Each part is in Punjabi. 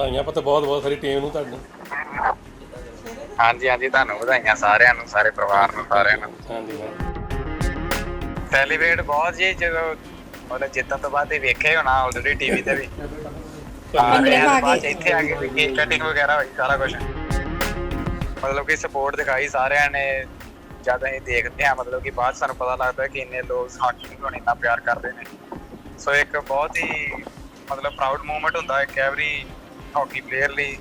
ਵਧਾਈਆਂ ਪਤਾ ਬਹੁਤ ਬਹੁਤ ਸਾਰੀ ਟੀਮ ਨੂੰ ਤੁਹਾਡੀ ਹਾਂਜੀ ਹਾਂਜੀ ਤੁਹਾਨੂੰ ਵਧਾਈਆਂ ਸਾਰਿਆਂ ਨੂੰ ਸਾਰੇ ਪਰਿਵਾਰ ਨੂੰ ਸਾਰਿਆਂ ਨੂੰ। ਹਾਂਜੀ ਹਾਂਜੀ। ਸੈਲੀਬ੍ਰੇਟ ਬਹੁਤ ਜੀ ਜਦੋਂ ਮਤਲਬ ਜਿੱਤਣ ਤੋਂ ਬਾਅਦ ਇਹ ਵੇਖਿਆ ਹੀ ਹੋਣਾ ਆਲਰੇਡੀ ਟੀਵੀ ਤੇ ਵੀ। ਕੇ। ਬਾਅਦ 'ਚ ਇੱਥੇ ਆ ਕੇ ਕੇਕ ਕਟਿੰਗ ਵਗੈਰਾ ਹੋਈ ਸਾਰਾ ਕੁਝ ਮਤਲਬ ਕਿ ਸਪੋਰਟ ਦਿਖਾਈ ਸਾਰਿਆਂ ਨੇ ਜਦ ਅਸੀਂ ਦੇਖਦੇ ਹਾਂ ਮਤਲਬ ਕਿ ਬਾਅਦ 'ਚ ਸਾਨੂੰ ਪਤਾ ਲੱਗਦਾ ਕਿ ਇੰਨੇ ਲੋਕ ਹਾਕੀ ਨੂੰ ਇੰਨਾ ਪਿਆਰ ਕਰਦੇ ਨੇ। ਸੋ ਇੱਕ ਬਹੁਤ ਹੀ ਮਤਲਬ ਪ੍ਰਾਊਡ ਮੂਮੈਂਟ ਹੁੰਦਾ ਐਵਰੀ ਹਾਕੀ ਪਲੇਅਰ ਲਈ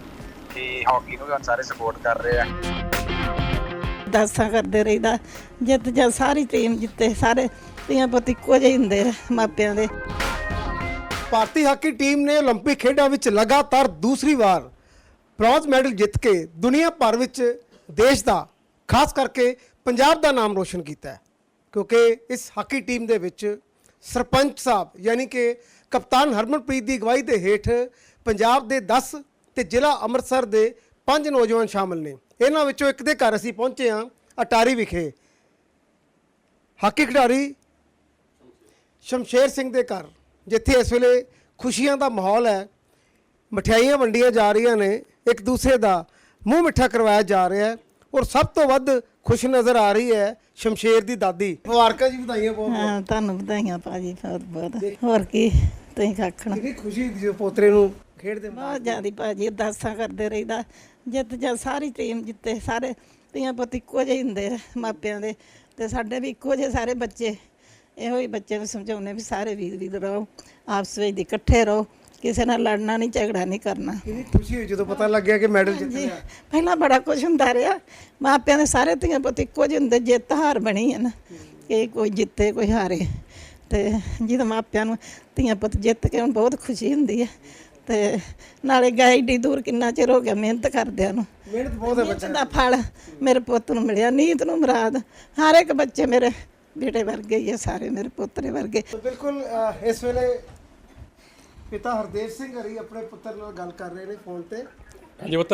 ਕਿ ਹਾਕੀ ਨੂੰ ਹੁਣ ਸਾਰੇ ਸਪੋਰਟ ਕਰ ਰਹੇ ਆ ਦਾਸਾਂ ਕਰਦੇ ਰਹੀਦਾ ਜਿੱਤ ਜਾਂ ਸਾਰੀ ਟੀਮ ਜਿੱਤੇ ਸਾਰੇ ਧੀਆਂ ਪੁੱਤ ਇੱਕੋ ਜਿਹੇ ਹੁੰਦੇ ਆ ਮਾਪਿਆਂ ਦੇ ਭਾਰਤੀ ਹਾਕੀ ਟੀਮ ਨੇ 올림픽 ਖੇਡਾਂ ਵਿੱਚ ਲਗਾਤਾਰ ਦੂਸਰੀ ਵਾਰ ਬ੍ਰੌਂਜ਼ ਮੈਡਲ ਜਿੱਤ ਕੇ ਦੁਨੀਆ ਭਰ ਵਿੱਚ ਦੇਸ਼ ਦਾ ਖਾਸ ਕਰਕੇ ਪੰਜਾਬ ਦਾ ਨਾਮ ਰੋਸ਼ਨ ਕੀਤਾ ਹੈ ਕਿਉਂਕਿ ਇਸ ਹਾਕੀ ਟੀਮ ਦੇ ਵਿੱਚ ਸਰਪੰਚ ਸਾਹਿਬ ਯਾਨੀ ਕਿ ਕਪਤਾਨ ਹਰਮਨਪ੍ਰੀਤ ਦੀ ਅਗਵਾਈ ਦੇ ਹੇਠ ਪੰਜਾਬ ਦੇ 10 ਤੇ ਜ਼ਿਲ੍ਹਾ ਅੰਮ੍ਰਿਤਸਰ ਦੇ 5 ਨੌਜਵਾਨ ਸ਼ਾਮਲ ਨੇ। ਇਹਨਾਂ ਵਿੱਚੋਂ ਇੱਕ ਦੇ ਘਰ ਅਸੀਂ ਪਹੁੰਚੇ ਹਾਂ ਅਟਾਰੀ ਵਿਖੇ। ਹਾਕੀ ਖਿਡਾਰੀ ਸ਼ਮਸ਼ੇਰ ਸਿੰਘ ਦੇ ਘਰ ਜਿੱਥੇ ਇਸ ਵੇਲੇ ਖੁਸ਼ੀਆਂ ਦਾ ਮਾਹੌਲ ਹੈ। ਮਠਿਆਈਆਂ ਵੰਡੀਆਂ ਜਾ ਰਹੀਆਂ ਨੇ ਇੱਕ ਦੂਸਰੇ ਦਾ ਮੂੰਹ ਮਿੱਠਾ ਕਰਵਾਇਆ ਜਾ ਰਿਹਾ ਹੈ ਔਰ ਸਭ ਤੋਂ ਵੱਧ ਖੁਸ਼ ਨਜ਼ਰ ਆ ਰਹੀ ਹੈ ਸ਼ਮਸ਼ੇਰ ਦੀ ਦਾਦੀ। ਮੁਬਾਰਕਾਂ ਜੀ ਵਧਾਈਆਂ ਬਹੁਤ ਬਹੁਤ ਹਾਂ ਤੁਹਾਨੂੰ ਵਧਾਈਆਂ ਭਾਜੀ ਬਹੁਤ ਬਹੁਤ ਹੋਰ ਕੀ? ਤੁਸੀਂ ਆਖਣਾ ਕਿੰਨੀ ਖੁਸ਼ੀ ਹੁੰਦੀ ਜਦੋਂ ਪੋਤਰੇ ਨੂੰ ਖੇਡਦੇ ਬਹੁਤ ਜ਼ਿਆਦੀ ਭਾਜੀ ਅਰਦਾਸਾਂ ਕਰਦੇ ਰਹੀਦਾ। ਜਿੱਤ ਜਾਂ ਸਾਰੀ ਟੀਮ ਜਿੱਤੇ ਸਾਰੇ ਧੀਆਂ ਪੁੱਤ ਇੱਕੋ ਜਿਹੇ ਹੁੰਦੇ ਆ ਮਾਪਿਆਂ ਦੇ। ਤੇ ਸਾਡੇ ਵੀ ਇੱਕੋ ਜਿਹੇ ਸਾਰੇ ਬੱਚੇ। ਇਹੋ ਹੀ ਬੱਚਿਆਂ ਨੂੰ ਸਮਝਾਉਣੇ ਵੀ ਸਾਰੇ ਵੀਰ ਵੀਰ ਰਹੋ ਆਪਸ ਵਿੱਚ ਦੀ ਇਕੱਠੇ ਰਹੋ ਕਿਸੇ ਨਾਲ ਲੜਨਾ ਨਹੀਂ ਝਗੜਾ ਨਹੀਂ ਕਰਨਾ। ਕਿੰਨੀ ਖੁਸ਼ੀ ਹੋਈ ਜਦੋਂ ਪਤਾ ਲੱਗਿਆ ਕਿ ਮੈਡਲ ਜਿੱਤ ਜੀ ਲਿਆ। ਪਹਿਲਾਂ ਬੜਾ ਕੁਝ ਹੁੰਦਾ ਰਿਹਾ। ਮਾਪਿਆਂ ਦੇ ਸਾਰੇ ਧੀਆਂ ਪੁੱਤ ਇੱਕੋ ਜਿਹੇ ਹੁੰਦੇ ਜਿੱਤ ਹਾਰ ਬਣੀ ਹੈ ਨਾ ਕਿ ਕੋਈ ਜਿੱਤੇ ਕੋਈ ਹਾਰੇ। ਤੇ ਜਦੋਂ ਮਾਪਿਆਂ ਨੂੰ ਧੀਆਂ ਪੁੱਤ ਜਿੱਤ ਕੇ ਹੁਣ ਬਹੁਤ ਖੁਸ਼ੀ ਹੁੰਦੀ ਹੈ ਤੇ ਨਾਲੇ ਗਏ ਏਡੀ ਦੂਰ ਕਿੰਨਾ ਚਿਰ ਹੋ ਗਿਆ ਮਿਹਨਤ ਕਰਦਿਆਂ ਨੂੰ। ਮਿਹਨਤ ਬਹੁਤ ਹੈ ਮਿਹਨਤ ਦਾ ਫਲ ਮੇਰੇ ਪੁੱਤ ਨੂੰ ਮਿਲਿਆ ਨੀਤ ਨੂੰ ਮੁਰਾਦ। ਹਰ ਇੱਕ ਬੱਚੇ ਮੇਰੇ ਬੇਟੇ ਵਰਗੇ ਹੀ ਆ ਸਾਰੇ ਮੇਰੇ ਪੋਤਰੇ ਵਰਗੇ। ਬਿਲਕੁਲ ਅਹ, ਇਸ ਵੇਲੇ ਪਿਤਾ ਹਰਦੇਵ ਸਿੰਘ ਹਰੀ ਆਪਣੇ ਪੁੱਤਰ ਨਾਲ ਗੱਲ ਕਰ ਰਹੇ ਨੇ ਫੋਨ ਤੇ। ਹਾਂਜੀ ਪੁੱਤ।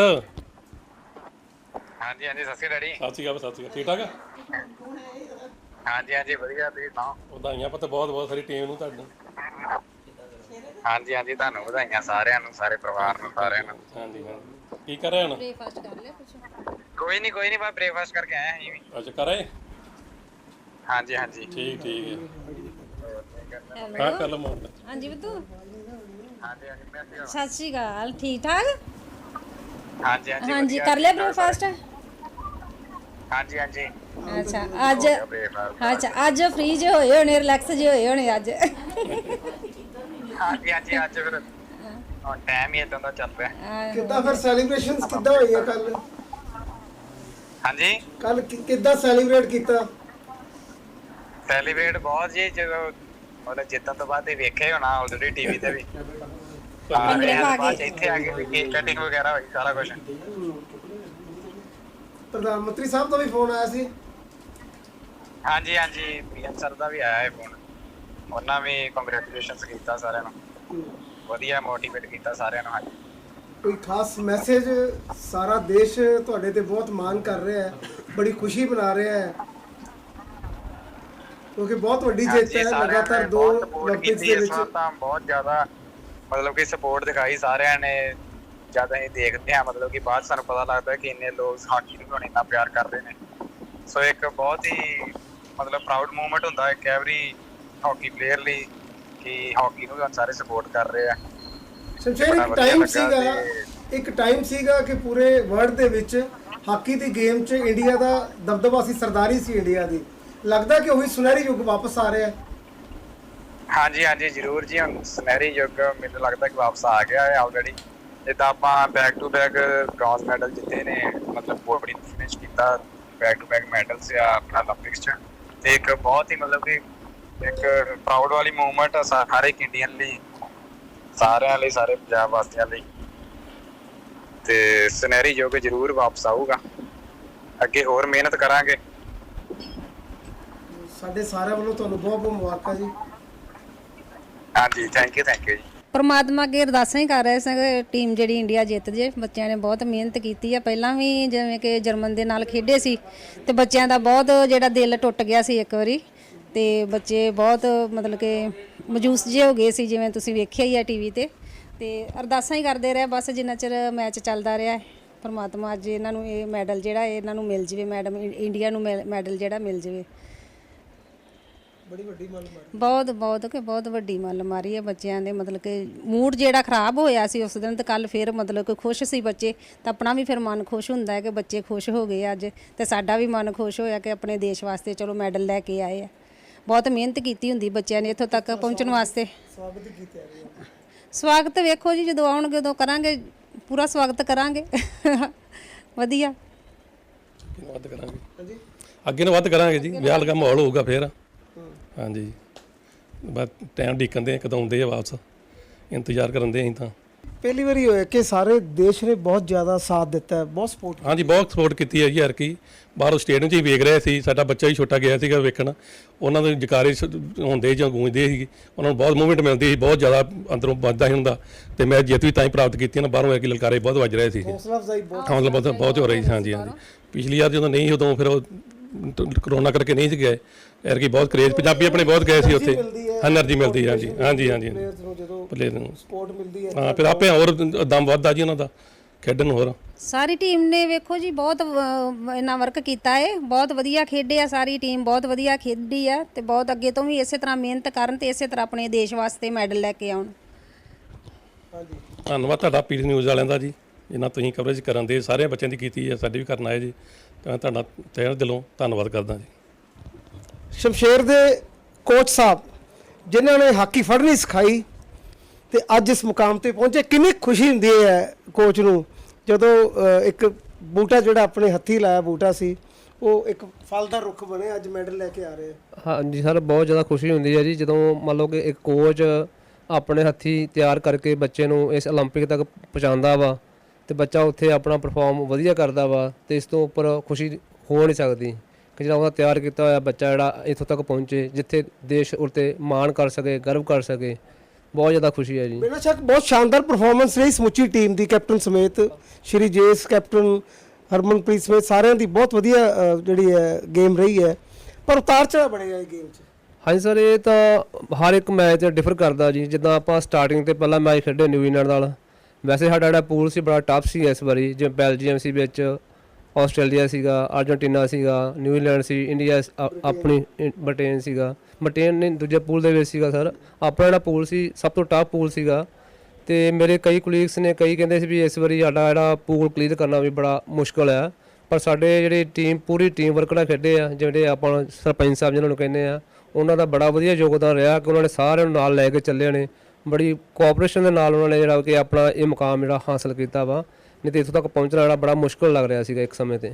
ਹਾਂਜੀ ਹਾਂਜੀ ਸਤਿ ਸ਼੍ਰੀ ਅਕਾਲ ਡੈਡੀ। ਸਤਿ ਸ਼੍ਰੀ ਅਕਾਲ ਸਤਿ ਸ਼੍ਰੀ ਅਕਾਲ। ਠੀਕ ਠਾਕ ਆ? ਹਾਂਜੀ ਹਾਂਜੀ ਵਧੀਆ ਤੁਸੀਂ ਸੁਣਾਓ? ਵਧਾਈਆਂ ਪਤਾ ਬਹੁਤ ਬਹੁਤ ਸਾਰੀ ਟੀਮ ਨੂੰ ਤੁਹਾਡੀ ਹਾਂਜੀ ਹਾਂਜੀ ਤੁਹਾਨੂੰ ਵਧਾਈਆਂ ਸਾਰਿਆਂ ਨੂੰ ਸਾਰੇ ਪਰਿਵਾਰ ਨੂੰ ਸਾਰਿਆਂ ਨੂੰ। ਹਾਂਜੀ ਹਾਂਜੀ। ਕੀ ਕਰ ਰਹੇ ਹੁਣ? ਕੋਈ ਨਹੀਂ ਕੋਈ ਨਹੀਂ ਮੈਂ ਬ੍ਰੇਕਫਾਸਟ ਕਰਕੇ ਆਇਆ ਹਾਂ ਜੀ ਅੱਛਾ ਕਰ ਹਾਂਜੀ ਹਾਂਜੀ। ਠੀਕ ਠੀਕ ਹੈ। ਹਾਂ ਕਰ ਲਓ ਮੋੜ ਹਾਂਜੀ ਬਤੂ ਹਾਂਜੀ ਹਾਂਜੀ ਮੈਂ ਸਤਿ ਸ਼੍ਰੀ ਅਕਾਲ ਠੀਕ ਠਾਕ? ਹਾਂਜੀ ਹਾਂਜੀ ਹਾਂਜੀ ਵਧੀਆ, ਕਰ ਲਿਆ ਠਾਕ ਬ੍ਰੇਕਫਾਸਟ ਹਾਂਜੀ ਹਾਂਜੀ। ਅੱਛਾ ਅੱਜ। ਅੱਛਾ ਅੱਜ ਫ੍ਰੀ ਜੇ ਹੋਏ ਹੋਣੇ ਰਿਲੈਕਸ ਜੇ ਹੋਏ ਹੋਣੇ ਅੱਜ। ਹਾਂਜੀ ਹਾਂਜੀ ਅੱਜ ਫਿਰ। ਹੁਣ ਟਾਈਮ ਹੀ ਇਦਾਂ ਦਾ ਚੱਲ ਰਿਹਾ ਕਿੱਦਾਂ ਫਿਰ ਸੈਲੀਬ੍ਰੇਸ਼ਨਸ ਕਿੱਦਾਂ ਹੋਈ ਹੈ ਕੱਲ ਹਾਂਜੀ ਕੱਲ ਕਿੱਦਾਂ ਸੈਲੀਬ੍ਰੇਟ ਕੀਤਾ? ਸੈਲੀਬ੍ਰੇਟ ਬਹੁਤ ਜੀ ਜਦੋਂ ਮਤਲਬ ਜਿੱਤਣ ਤੋਂ ਬਾਅਦ ਇਹ ਵੇਖਿਆ ਹੀ ਹੋਣਾ ਆਲਰੇਡੀ ਟੀਵੀ ਤੇ ਵੀ। ਪਾ ਬਾਅਦ। ਇੱਥੇ ਆ ਕੇ ਕੇਕ ਕਟਿੰਗ ਵਗੈਰਾ ਹੋਈ ਸਾਰਾ ਕੁਝ ਪ੍ਰਧਾਨ ਮੰਤਰੀ ਸਾਹਿਬ ਤੋਂ ਵੀ ਫੋਨ ਆਇਆ ਸੀ? ਹਾਂਜੀ ਹਾਂਜੀ ਪੀਐਮ ਸਰ ਦਾ ਵੀ ਆਇਆ ਹੈ ਫੋਨ। ਉਹਨਾਂ ਵੀ ਕੰਗ੍ਰੈਚੁਲੇਸ਼ਨਸ ਕੀਤਾ ਸਾਰਿਆਂ ਨੂੰ। ਵਧੀਆ ਮੋਟੀਵੇਟ ਕੀਤਾ ਸਾਰਿਆਂ ਨੂੰ ਹਾਂਜੀ। ਕੋਈ ਖਾਸ ਮੈਸੇਜ ਸਾਰਾ ਦੇਸ਼ ਤੁਹਾਡੇ ਤੇ ਬਹੁਤ ਮਾਣ ਕਰ ਰਿਹਾ ਹੈ ਬੜੀ ਖੁਸ਼ੀ ਮਨਾ ਰਿਹਾ ਹੈ। ਕਿਉਂਕਿ ਬਹੁਤ ਵੱਡੀ ਜਿੱਤ ਹੈ ਲਗਾਤਾਰ ਦੋ 올림픽ਸ ਦੇ ਵਿੱਚ। ਬਹੁਤ ਜ਼ਿਆਦਾ ਮਤਲਬ ਕਿ ਸਪੋਰਟ ਦਿਖਾਈ ਸਾਰਿਆਂ ਨੇ। ਜਦ ਅਸੀਂ ਦੇਖਦੇ ਹਾਂ ਮਤਲਬ ਕਿ ਬਾਅਦ ਸਾਨੂੰ ਪਤਾ ਲੱਗਦਾ ਕਿ ਇੰਨੇ ਲੋਕ ਹਾਕੀ ਨੂੰ ਹੁਣ ਇੰਨਾ ਪਿਆਰ ਕਰਦੇ ਨੇ। ਸੋ ਇੱਕ ਬਹੁਤ ਹੀ ਮਤਲਬ ਪ੍ਰਾਊਡ ਮੂਮੈਂਟ ਹੁੰਦਾ ਇੱਕ ਐਵਰੀ ਹਾਕੀ ਪਲੇਅਰ ਲਈ ਕਿ ਹਾਕੀ ਨੂੰ ਸਾਰੇ ਸਪੋਰਟ ਕਰ ਰਹੇ ਆ। ਸ਼ਮਸ਼ੇਰ ਇੱਕ ਟਾਈਮ ਸੀਗਾ ਇੱਕ ਟਾਈਮ ਸੀਗਾ ਕਿ ਪੂਰੇ ਵਰਲਡ ਦੇ ਵਿੱਚ ਹਾਕੀ ਦੀ ਗੇਮ 'ਚ ਇੰਡੀਆ ਦਾ ਦਬਦਬਾ ਸੀ ਸਰਦਾਰੀ ਸੀ ਇੰਡੀਆ ਦੀ। ਲੱਗਦਾ ਕਿ ਉਹੀ ਸੁਨਹਿਰੀ ਯੁੱਗ ਵਾਪਸ ਆ ਰਿਹਾ ਹੈ। ਹਾਂਜੀ ਹਾਂਜੀ ਜ਼ਰੂਰ ਜੀ ਹੁਣ ਸੁਨਹਿਰੀ ਯੁੱਗ ਮੈਨੂੰ ਲੱਗਦਾ ਕਿ ਵਾਪਸ ਆ ਗਿਆ ਹੈ ਆਲਰੇਡੀ ਜਿੱਦਾਂ ਆਪਾਂ back to back bronze medal ਜਿੱਤੇ ਨੇ ਮਤਲਬ ਬਹੁਤ ਬੜੀ ਫਿਨਿਸ਼ ਕੀਤਾ ਬੈਕ ਟੂ ਬੈਕ ਮੈਡਲਸ ਆ ਆਪਣਾ 올림픽ਸ ਚ। ਤੇ ਇੱਕ ਬਹੁਤ ਹੀ ਮਤਲਬ ਕਿ ਇੱਕ ਪ੍ਰਾਊਡ ਵਾਲੀ ਮੂਵਮੈਂਟ ਆ ਸਾਰੇ ਇੰਡੀਅਨ ਲਈ ਸਾਰਿਆਂ ਲਈ ਸਾਰੇ ਪੰਜਾਬ ਵਾਸੀਆਂ ਲਈ। ਤੇ ਸੁਨਹਿਰੀ ਯੁੱਗ ਜ਼ਰੂਰ ਵਾਪਸ ਆਊਗਾ। ਅੱਗੇ ਹੋਰ ਮਿਹਨਤ ਕਰਾਂਗੇ। ਸਾਡੇ ਸਾਰਿਆਂ ਵੱਲੋਂ ਤੁਹਾਨੂੰ ਬਹੁਤ ਬਹੁਤ ਮੁਬਾਰਕਾਂ ਜੀ। ਹਾਂਜੀ ਥੈਂਕ ਯੂ ਥੈਂਕ ਯੂ ਜੀ। ਪਰਮਾਤਮਾ ਅੱਗੇ ਅਰਦਾਸਾਂ ਹੀ ਕਰ ਰਹੇ ਸੀ ਟੀਮ ਜਿਹੜੀ ਇੰਡੀਆ ਜਿੱਤ ਜੇ। ਬੱਚਿਆਂ ਨੇ ਬਹੁਤ ਮਿਹਨਤ ਕੀਤੀ ਆ। ਪਹਿਲਾਂ ਵੀ ਜਿਵੇਂ ਕਿ ਜਰਮਨ ਦੇ ਨਾਲ ਖੇਡੇ ਸੀ ਤੇ ਬੱਚਿਆਂ ਦਾ ਬਹੁਤ ਜਿਹੜਾ ਦਿਲ ਟੁੱਟ ਗਿਆ ਸੀ ਇੱਕ ਵਾਰੀ। ਤੇ ਬੱਚੇ ਬਹੁਤ ਮਤਲਬ ਕਿ ਮਜੂਸ ਜਿਹੇ ਹੋ ਗਏ ਸੀ ਜਿਵੇਂ ਤੁਸੀਂ ਵੇਖਿਆ ਹੀ ਆ ਟੀਵੀ ਤੇ। ਤੇ ਅਰਦਾਸਾਂ ਹੀ ਕਰਦੇ ਰਹੇ। ਬਸ ਜਿੰਨਾ ਚਿਰ ਮੈਚ ਚੱਲਦਾ ਰਿਹਾ, ਪਰਮਾਤਮਾ ਅੱਜ ਇਹਨਾਂ ਨੂੰ ਇਹ ਮੈਡਲ ਜਿਹੜਾ ਇਹਨਾਂ ਨੂੰ ਮਿਲ ਜਵੇ। ਮੈਡਮ, ਇੰਡੀਆ ਨੂੰ ਮੈਲ- ਮੈਡਲ ਜਿਹੜਾ ਮਿਲ ਜਵੇ। ਬੜੀ ਵੱਡੀ ਮਨ ਮਾਰੀ। ਬਹੁਤ ਬਹੁਤ ਕਿ ਬਹੁਤ ਵੱਡੀ ਮੱਲ ਮਾਰੀ ਹੈ ਬੱਚਿਆਂ ਦੇ ਮਤਲਬ ਕਿ ਮੂਡ ਜਿਹੜਾ ਖਰਾਬ ਹੋਇਆ ਸੀ ਉਸ ਦਿਨ ਤੇ ਕੱਲ ਫੇਰ ਮਤਲਬ ਕਿ ਖੁਸ਼ ਸੀ ਬੱਚੇ ਤਾਂ ਆਪਣਾ ਵੀ ਫਿਰ ਮਨ ਖੁਸ਼ ਹੁੰਦਾ ਹੈ ਕਿ ਬੱਚੇ ਖੁਸ਼ ਹੋ ਗਏ ਅੱਜ ਤੇ ਸਾਡਾ ਵੀ ਮਨ ਖੁਸ਼ ਹੋਇਆ ਕਿ ਆਪਣੇ ਦੇਸ਼ ਵਾਸਤੇ ਚਲੋ ਮੈਡਲ ਲੈ ਕੇ ਆਏ ਆ। ਬਹੁਤ ਮਿਹਨਤ ਕੀਤੀ ਹੁੰਦੀ ਬੱਚਿਆਂ ਨੇ ਇੱਥੋਂ ਤੱਕ ਪਹੁੰਚਣ ਵਾਸਤੇ। ਸਵਾਗਤ ਕੀਤਾ ਹੈ ਸਵਾਗਤ ਵੇਖੋ ਜੀ ਜਦੋਂ ਆਉਣਗੇ ਉਦੋਂ ਕਰਾਂਗੇ ਪੂਰਾ ਸਵਾਗਤ ਕਰਾਂਗੇ। ਵਧੀਆ। ਅੱਗੇ ਨੂੰ ਵੱਧ ਕਰਾਂਗੇ। ਹਾਂਜੀ। ਅੱਗੇ ਨੂੰ ਵੱਧ ਕਰਾਂਗੇ ਜੀ ਵਿਆਹ ਲਗਾ ਮਾਹੌਲ ਹੋਊਗਾ ਫੇਰ। ਹਾਂਜੀ। ਬਸ ਟਾਈਮ ਢੀਕਣ ਦੇ ਕਦੋਂ ਆਉਂਦੇ ਆ ਵਾਪਸ। ਇੰਤਜ਼ਾਰ ਕਰਨ ਦੇ ਅਸੀਂ ਤਾਂ। ਪਹਿਲੀ ਵਾਰੀ ਹੋਇਆ ਕਿ ਸਾਰੇ ਦੇਸ਼ ਨੇ ਬਹੁਤ ਜ਼ਿਆਦਾ ਸਾਥ ਦਿੱਤਾ ਹੈ ਬਹੁਤ ਸਪੋਰਟ ਹਾਂਜੀ ਬਹੁਤ ਸਪੋਰਟ ਕੀਤੀ ਹੈ ਜੀ ਹਰ ਕੀ। ਬਾਹਰੋਂ ਸਟੇਡੀਅਮ 'ਚ ਹੀ ਵੇਖ ਰਹੇ ਸੀ ਸਾਡਾ ਬੱਚਾ ਹੀ ਛੋਟਾ ਗਿਆ ਸੀਗਾ ਵੇਖਣ। ਉਹਨਾਂ ਦੇ ਜਕਾਰੇ ਸ- ਹੁੰਦੇ ਜਾਂ ਗੂੰਜਦੇ ਸੀ। ਉਹਨਾਂ ਨੂੰ ਬਹੁਤ ਮੂਵਮੈਂਟ ਮਿਲਦੀ ਸੀ ਬਹੁਤ ਜ਼ਿਆਦਾ ਅੰਦਰੋਂ ਵੱਜਦਾ ਸੀ ਹੁੰਦਾ ਤੇ ਮੈਂ ਜਿੱਤ ਵੀ ਤਾਂ ਹੀ ਪ੍ਰਾਪਤ ਕੀਤੀ ਨਾ ਬਾਹਰੋਂ ਆ ਕੇ ਲਲਕਾਰੇ ਬਹੁਤ ਵੱਜ ਰਹੇ ਸੀ। ਹੌਸਲਾ ਅਫਜ਼ਾਈ ਬਹੁਤ ਹੌਸਲਾ ਬਹੁਤ ਬਹੁਤ ਹੋ ਰਹੀ ਸੀ ਹਾਂਜੀ ਹਾਂਜੀ। ਪਿਛਲੀ ਵਾਰ ਜਦੋਂ ਨਹੀਂ ਉਦੋਂ ਫਿਰ ਉਹ ਕਰੋਨਾ ਕਰਕੇ ਨਹੀਂ ਗਏ। ਯਾਰ ਕਿ ਬਹੁਤ ਕਰੇਜ਼ ਪੰਜਾਬੀ ਆਪਣੇ ਬਹੁਤ ਗਏ ਸੀ ਉੱਥੇ। એનર્ਜੀ ਮਿਲਦੀ ਹੈ ਜੀ ਹਾਂਜੀ ਹਾਂਜੀ। ਜਦੋਂ ਪਲੇਅਰ ਨੂੰ। ਸਪੋਰਟ ਮਿਲਦੀ ਹੈ ਹਾਂ ਫਿਰ ਆਪੇ ਹੋਰ ਦਮ ਵੱਧਦਾ ਜੀ ਉਹਨਾਂ ਦਾ ਖੇਡਣ ਹੋਰ। ਸਾਰੀ ਟੀਮ ਨੇ ਵੇਖੋ ਜੀ ਬਹੁਤ ਇਹਨਾਂ ਵਰਕ ਕੀਤਾ ਹੈ ਬਹੁਤ ਵਧੀਆ ਖੇਡੇ ਆ ਸਾਰੀ ਟੀਮ ਬਹੁਤ ਵਧੀਆ ਖੇਡੀ ਆ ਤੇ ਬਹੁਤ ਅੱਗੇ ਤੋਂ ਵੀ ਇਸੇ ਤਰ੍ਹਾਂ ਮਿਹਨਤ ਕਰਨ ਤੇ ਇਸੇ ਤਰ੍ਹਾਂ ਆਪਣੇ ਦੇਸ਼ ਵਾਸਤੇ ਮੈਡਲ ਲੈ ਕੇ ਆਉਣ। ਹਾਂਜੀ। ਧੰਨਵਾਦ ਤੁਹਾਡਾ ਪੀਰ ਨਿਊਜ਼ ਵਾਲਿਆਂ ਦਾ ਜੀ। ਇਹਨਾਂ ਤੁਸੀਂ ਕਵਰੇਜ ਕਰਨ ਦੇ ਸਾਰੇ ਬੱਚਿਆਂ ਦੀ ਕੀਤੀ ਆ ਸਾਡੀ ਵੀ ਕਰਨ ਆਏ ਜੀ। ਤਾਂ ਮੈਂ ਤੁਹਾਡਾ ਤਹਿ ਦਿਲੋਂ ਧੰਨਵਾਦ ਕਰਦਾ ਜੀ ਸ਼ਮਸ਼ੇਰ ਦੇ ਕੋਚ ਸਾਹਿਬ ਜਿਨ੍ਹਾਂ ਨੇ ਹਾਕੀ ਫੜਨੀ ਸਿਖਾਈ ਤੇ ਅੱਜ ਇਸ ਮੁਕਾਮ ਤੇ ਪਹੁੰਚੇ ਕਿੰਨੀ ਖੁਸ਼ੀ ਹੁੰਦੀ ਹੈ ਕੋਚ ਨੂੰ ਜਦੋਂ ਅ, ਇੱਕ ਬੂਟਾ ਜਿਹੜਾ ਆਪਣੇ ਹੱਥੀ ਲਾਇਆ ਬੂਟਾ ਸੀ ਉਹ ਇੱਕ ਫਲ ਦਾ ਰੁੱਖ ਬਣੇ ਅੱਜ ਮੈਡਲ ਲੈ ਕੇ ਆ ਰਹੇ ਆ ਹਾਂਜੀ ਸਰ ਬਹੁਤ ਜ਼ਿਆਦਾ ਖੁਸ਼ੀ ਹੁੰਦੀ ਹੈ ਜੀ ਜਦੋਂ ਮੰਨ ਲਓ ਕਿ ਇੱਕ ਕੋਚ ਆਪਣੇ ਹੱਥੀ ਤਿਆਰ ਕਰਕੇ ਬੱਚੇ ਨੂੰ ਇਸ 올림픽 ਤੱਕ ਪਹੁੰਚਾਉਂਦਾ ਵਾ ਤੇ ਬੱਚਾ ਉੱਥੇ ਆਪਣਾ ਪਰਫਾਰਮ ਵਧੀਆ ਕਰਦਾ ਵਾ ਤੇ ਇਸ ਤੋਂ ਉੱਪਰ ਖੁਸ਼ੀ ਹੋ ਨਹੀਂ ਸਕਦੀ ਕਿ ਜਿਹੜਾ ਉਹਦਾ ਤਿਆਰ ਕੀਤਾ ਹੋਇਆ ਬੱਚਾ ਜਿਹੜਾ ਇੱਥੋਂ ਤੱਕ ਪਹੁੰਚੇ ਜਿੱਥੇ ਦੇਸ਼ ਉੱਤੇ ਮਾਣ ਕਰ ਸਕੇ ਗਰਵ ਕਰ ਸਕੇ ਬਹੁਤ ਜ਼ਿਆਦਾ ਖੁਸ਼ੀ ਹੈ ਜੀ। ਬਿਨਾਂ ਸ਼ੱਕ ਬਹੁਤ ਸ਼ਾਨਦਾਰ ਪਰਫਾਰਮੈਂਸ ਰਹੀ ਸਮੁੱਚੀ ਟੀਮ ਦੀ ਕੈਪਟਨ ਸਮੇਤ ਸ਼੍ਰੀ ਜੇਸ ਕੈਪਟਨ ਹਰਮਨਪ੍ਰੀਤ ਸਮੇਤ ਸਾਰਿਆਂ ਦੀ ਬਹੁਤ ਵਧੀਆ ਅ, ਜਿਹੜੀ ਹੈ ਗੇਮ ਰਹੀ ਹੈ। ਪਰ ਉਤਾਰ ਚੜਾ ਬਣੇਗਾ ਇਹ ਗੇਮ 'ਚ। ਹਾਂਜੀ ਸਰ ਇਹ ਤਾਂ ਹਰ ਇੱਕ ਮੈਚ ਡਿਫਰ ਕਰਦਾ ਜੀ। ਜਿੱਦਾਂ ਆਪਾਂ ਸਟਾਰਟਿੰਗ ਤੇ ਪਹਿਲਾ ਮੈਚ ਖੇਡੇ ਨਿਊਜ਼ੀਲੈਂਡ ਨਾਲ ਵੈਸੇ ਸਾਡਾ ਜਿਹੜਾ ਪੂਲ ਸੀ ਬੜਾ ਟਫ ਸੀ ਇਸ ਵਾਰੀ, ਜਿਵੇਂ ਬੈਲਜੀਅਮ ਸੀ ਵਿੱਚ, ਆਸਟ੍ਰੇਲੀਆ ਸੀਗਾ, ਅਰਜਨਟੀਨਾ ਸੀਗਾ, ਨਿਊਜ਼ੀਲੈਂਡ ਸੀ, ਇੰਡੀਆ ਆਪਣੀ ਬ੍ਰਿਟੇਨ ਸੀਗਾ। ਬ੍ਰਿਟੇਨ ਨੇ ਦੂਜੇ ਪੂਲ ਦੇ ਵਿੱਚ ਸੀਗਾ ਸਰ। ਆਪਣਾ ਜਿਹੜਾ ਪੂਲ ਸੀ, ਸਭ ਤੋਂ ਟਫ ਪੂਲ ਸੀਗਾ। ਤੇ ਮੇਰੇ ਕਈ ਕੁਲੀਗਸ ਨੇ ਕਈ ਕਹਿੰਦੇ ਸੀ ਵੀ ਇਸ ਵਾਰੀ ਸਾਡਾ ਜਿਹੜਾ ਪੂਲ ਕਲੀਅਰ ਕਰਨਾ ਵੀ ਬੜਾ ਮੁਸ਼ਕਲ ਹੈ ਪਰ ਸਾਡੇ ਜਿਹੜੀ ਟੀਮ ਪੂਰੀ ਟੀਮ ਵਰਕ ਨਾਲ ਖੇਡੇ ਆ, ਜਿਹੜੇ ਆਪਾਂ ਸਰਪੰਚ ਸਾਹਿਬ ਜਿਹਨਾਂ ਨੂੰ ਕਹਿੰਦੇ ਆ, ਉਹਨਾਂ ਦਾ ਬੜਾ ਵਧੀਆ ਯੋਗਦਾਨ ਰਿਹਾ ਕਿ ਉਹਨਾਂ ਨੇ ਸਾਰਿਆਂ ਨੂੰ ਨਾਲ ਲੈ ਕੇ ਚੱਲੇ ਨੇ। ਬੜੀ ਕੋਆਪਰੇਸ਼ਨ ਦੇ ਨਾਲ ਉਹਨਾਂ ਨੇ ਜਿਹੜਾ ਕਿ ਆਪਣਾ ਇਹ ਮੁਕਾਮ ਜਿਹੜਾ ਹਾਸਲ ਕੀਤਾ ਵਾ। ਨਹੀਂ ਤੇ ਇੱਥੋਂ ਤੱਕ ਪਹੁੰਚਣਾ ਜਿਹੜਾ ਬੜਾ ਮੁਸ਼ਕਲ ਲੱਗ ਰਿਹਾ ਸੀਗਾ ਇੱਕ ਸਮੇਂ ਤੇ।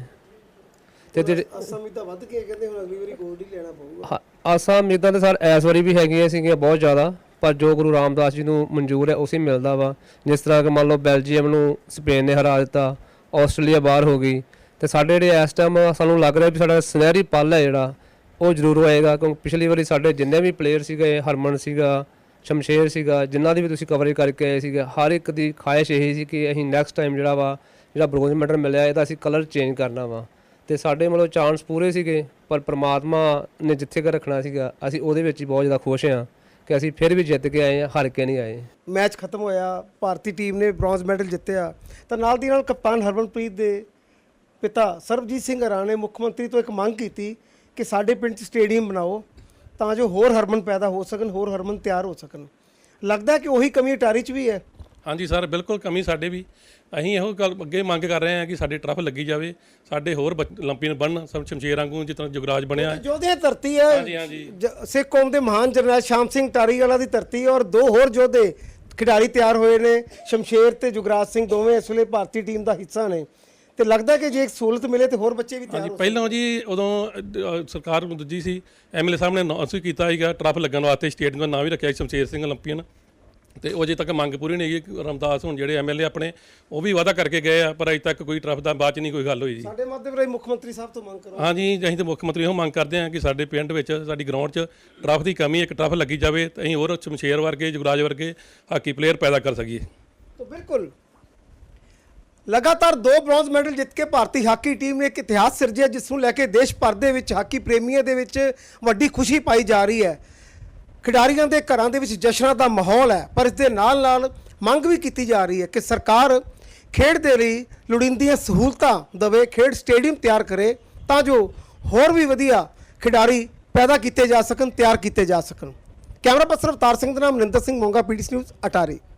ਤੇ ਜਿਹੜੇ ਅਸਮ ਤਾਂ ਵੱਧ ਕੇ ਕਹਿੰਦੇ ਹੁਣ ਅਗਲੀ ਵਾਰੀ ਗੋਲਡ ਹੀ ਲੈਣਾ ਪਊਗਾ। ਹਾਂ, ਆਸਾਂ ਉਮੀਦਾਂ ਤੇ ਸਰ ਇਸ ਵਾਰੀ ਵੀ ਹੈਗੀਆਂ ਸੀਗੀਆਂ ਬਹੁਤ ਜ਼ਿਆਦਾ ਪਰ ਜੋ ਗੁਰੂ ਰਾਮਦਾਸ ਜੀ ਨੂੰ ਮਨਜ਼ੂਰ ਹੈ ਉਸੇ ਮਿਲਦਾ ਵਾ। ਜਿਸ ਤਰ੍ਹਾਂ ਕਿ ਮੰਨ ਲਓ ਬੈਲਜੀਅਮ ਨੂੰ ਸਪੇਨ ਨੇ ਹਰਾ ਦਿੱਤਾ ਆਸਟ੍ਰੇਲੀਆ ਬਾਹਰ ਹੋ ਗਈ ਤੇ ਸਾਡੇ ਜਿਹੜੇ ਇਸ ਟਾਈਮ ਸਾਨੂੰ ਲੱਗ ਰਿਹਾ ਵੀ ਸਾਡਾ ਸੁਨਹਿਰੀ ਪਲ ਹੈ ਜਿਹੜਾ ਉਹ ਜ਼ਰੂਰ ਹੋਏਗਾ ਕਿਉਂਕਿ ਪਿਛਲੀ ਵਾਰੀ ਸਾਡੇ ਜਿੰਨੇ ਵੀ ਪਲੇਅਰ ਸੀਗੇ ਹਰਮਨ ਸੀਗਾ ਸ਼ਮਸ਼ੇਰ ਸੀਗਾ, ਜਿਨ੍ਹਾਂ ਦੀ ਵੀ ਤੁਸੀਂ ਕਵਰੇਜ ਕਰਕੇ ਆਏ ਸੀਗੇ, ਹਰ ਇੱਕ ਦੀ ਖਾਹਿਸ਼ ਇਹੀ ਸੀ ਕਿ ਅਸੀਂ ਨੈਕਸਟ ਟਾਈਮ ਜਿਹੜਾ ਵਾ, ਜਿਹੜਾ ਬ੍ਰੋਂਜ਼ ਮੈਡਲ ਮਿਲਿਆ, ਇਹਦਾ ਅਸੀਂ ਕਲਰ ਚੇਂਜ ਕਰਨਾ ਵਾ। ਤੇ ਸਾਡੇ ਮਤਲਬ ਚਾਂਸ ਪੂਰੇ ਸੀਗੇ, ਪਰ ਪ੍ਰਮਾਤਮਾ ਨੇ ਜਿੱਥੇ ਕਰ ਰੱਖਣਾ ਸੀਗਾ, ਅਸੀਂ ਉਹਦੇ ਵਿੱਚ ਹੀ ਬਹੁਤ ਜ਼ਿਆਦਾ ਖੁਸ਼ ਹਾਂ ਕਿ ਅਸੀਂ ਫਿਰ ਵੀ ਜਿੱਤ ਕੇ ਆਏ ਹਾਂ, ਹਾਰ ਕੇ ਨਹੀਂ ਆਏ। ਮੈਚ ਖਤਮ ਹੋਇਆ, ਭਾਰਤੀ ਟੀਮ ਨੇ ਬ੍ਰੌਂਜ਼ ਮੈਡਲ ਜਿੱਤਿਆ। ਤਾਂ ਨਾਲ ਦੀ ਨਾਲ ਕਪਤਾਨ ਹਰਮਨਪ੍ਰੀਤ ਦੇ ਪਿਤਾ ਸਰਬਜੀਤ ਸਿੰਘ ਰਾਣਾ ਨੇ ਮੁੱਖ ਮੰਤਰੀ ਤੋਂ ਇੱਕ ਮੰਗ ਕੀਤੀ ਕਿ ਸਾਡੇ ਪਿੰਡ 'ਚ ਸਟੇਡੀਅਮ ਬਣਾਓ। ਤਾਂ ਜੋ ਹੋਰ ਹਰਮਨ ਪੈਦਾ ਹੋ ਸਕਣ ਹੋਰ ਹਰਮਨ ਤਿਆਰ ਹੋ ਸਕਣ ਲੱਗਦਾ ਕਿ ਉਹੀ ਕਮੀ ਅਟਾਰੀ 'ਚ ਵੀ ਹੈ ਹਾਂਜੀ ਸਰ ਬਿਲਕੁਲ ਕਮੀ ਸਾਡੇ ਵੀ ਅਸੀਂ ਇਹੋ ਗੱਲ ਅੱਗੇ ਮੰਗ ਕਰ ਰਹੇ ਹਾਂ ਕਿ ਸਾਡੇ ਟਰਫ ਲੱਗੀ ਜਾਵੇ ਸਾਡੇ ਹੋਰ 올림픽 ਬਣਨ ਸਭ ਸ਼ਮਸ਼ੇਰ ਵਾਂਗੂ ਜਿਸ ਤਰ੍ਹਾਂ ਜੁਗਰਾਜ ਬਣਿਆ ਯੋਧੇ ਧਰਤੀ ਹੈ ਹਾਂਜੀ, ਹਾਂਜੀ। ਜ- ਸਿੱਖ ਕੌਮ ਦੇ ਮਹਾਨ ਜਰਨੈਲ ਸ਼ਾਮ ਸਿੰਘ ਟਾਰੀਵਾਲਾ ਦੀ ਧਰਤੀ ਹੈ ਔਰ ਦੋ ਹੋਰ ਯੋਧੇ ਖਿਡਾਰੀ ਤਿਆਰ ਹੋਏ ਨੇ ਸ਼ਮਸ਼ੇਰ ਤੇ ਜੁਗਰਾਜ ਸਿੰਘ ਦੋਵੇਂ ਇਸ ਵੇਲੇ ਭਾਰਤੀ ਟੀਮ ਦਾ ਹਿੱਸਾ ਨੇ ਤੇ ਲੱਗਦਾ ਕਿ ਜੇ ਇੱਕ ਸਹੂਲਤ ਮਿਲੇ ਤੇ ਹੋਰ ਬੱਚੇ ਵੀ ਤਿਆਰ ਹਾਂਜੀ ਪਹਿਲਾਂ ਜੀ ਉਦੋਂ ਅਹ, ਸਰਕਾਰ ਦੂਜੀ ਸੀ ਐਮਐਲਏ ਸਾਹਿਬ ਨੇ ਅਨਾਉਂਸ ਵੀ ਕੀਤਾ ਸੀਗਾ ਟਰਫ ਲੱਗਣ ਵਾਸਤੇ ਸਟੇਟ ਦਾ ਨਾਂ ਵੀ ਰੱਖਿਆ ਸ਼ਮਸ਼ੇਰ ਸਿੰਘ ਓਲੰਪੀਅਨ ਤੇ ਉਹ ਅਜੇ ਤੱਕ ਮੰਗ ਪੂਰੀ ਨਹੀਂ ਹੈਗੀ ਰਮਦਾਸ ਹੁਣ ਜਿਹੜੇ ਐਮਐਲਏ ਆਪਣੇ ਉਹ ਵੀ ਵਾਅਦਾ ਕਰਕੇ ਗਏ ਆ ਪਰ ਅਜੇ ਤੱਕ ਕੋਈ ਟਰਫ ਦਾ ਬਾਅਦ ਚ ਨਹੀਂ ਕੋਈ ਗੱਲ ਹੋਈ ਜੀ। ਸਾਡੇ ਮਾਧਿਅਮ ਰਾਹੀਂ ਮੁੱਖ ਮੰਤਰੀ ਸਾਹਿਬ ਤੋਂ ਮੰਗ ਕਰੋ। ਹਾਂਜੀ ਅਸੀਂ ਤਾਂ ਮੁੱਖ ਮੰਤਰੀ ਨੂੰ ਮੰਗ ਕਰਦੇ ਹਾਂ ਕਿ ਸਾਡੇ ਪਿੰਡ ਵਿੱਚ ਸਾਡੀ ਗਰਾਊਂਡ 'ਚ ਟਰਫ ਦੀ ਕਮੀ ਇੱਕ ਟਰਫ ਲੱਗੀ ਜਾਵੇ ਤਾਂ ਅਸੀਂ ਹੋਰ ਸ਼ਮਸ਼ੇਰ ਵਰਗੇ ਜੁਗਰਾਜ ਵਰਗੇ ਹਾਕੀ ਪਲੇਅਰ ਪੈਦਾ ਕਰ ਸਕੀਏ। ਤਾਂ ਬਿਲਕੁਲ। ਲਗਾਤਾਰ ਦੋ ਬ੍ਰੌਂਜ਼ ਮੈਡਲ ਜਿੱਤ ਕੇ ਭਾਰਤੀ ਹਾਕੀ ਟੀਮ ਨੇ ਇੱਕ ਇਤਿਹਾਸ ਸਿਰਜਿਆ, ਜਿਸ ਨੂੰ ਲੈ ਕੇ ਦੇਸ਼ ਭਰ ਦੇ ਵਿੱਚ ਹਾਕੀ ਪ੍ਰੇਮੀਆਂ ਦੇ ਵਿੱਚ ਵੱਡੀ ਖੁਸ਼ੀ ਪਾਈ ਜਾ ਰਹੀ ਹੈ। ਖਿਡਾਰੀਆਂ ਦੇ ਘਰਾਂ ਦੇ ਵਿੱਚ ਜਸ਼ਨਾਂ ਦਾ ਮਾਹੌਲ ਹੈ, ਪਰ ਇਸ ਦੇ ਨਾਲ ਨਾਲ ਮੰਗ ਵੀ ਕੀਤੀ ਜਾ ਰਹੀ ਹੈ ਕਿ ਸਰਕਾਰ ਖੇਡ ਦੇ ਲਈ ਲੋੜੀਂਦੀਆਂ ਸਹੂਲਤਾਂ ਦਵੇ, ਖੇਡ ਸਟੇਡੀਅਮ ਤਿਆਰ ਕਰੇ, ਤਾਂ ਜੋ ਹੋਰ ਵੀ ਵਧੀਆ ਖਿਡਾਰੀ ਪੈਦਾ ਕੀਤੇ ਜਾ ਸਕਣ, ਤਿਆਰ ਕੀਤੇ ਜਾ ਸਕਣ। ਕੈਮਰਾ ਪਰਸਨ ਅਵਤਾਰ ਸਿੰਘ ਦੇ ਨਾਮ ਨਿੰਦਰ ਸਿੰਘ ਮੋਂਗਾ ਪੀਡੀਸੀ ਨਿਊਜ਼, ਅਟਾਰੀ।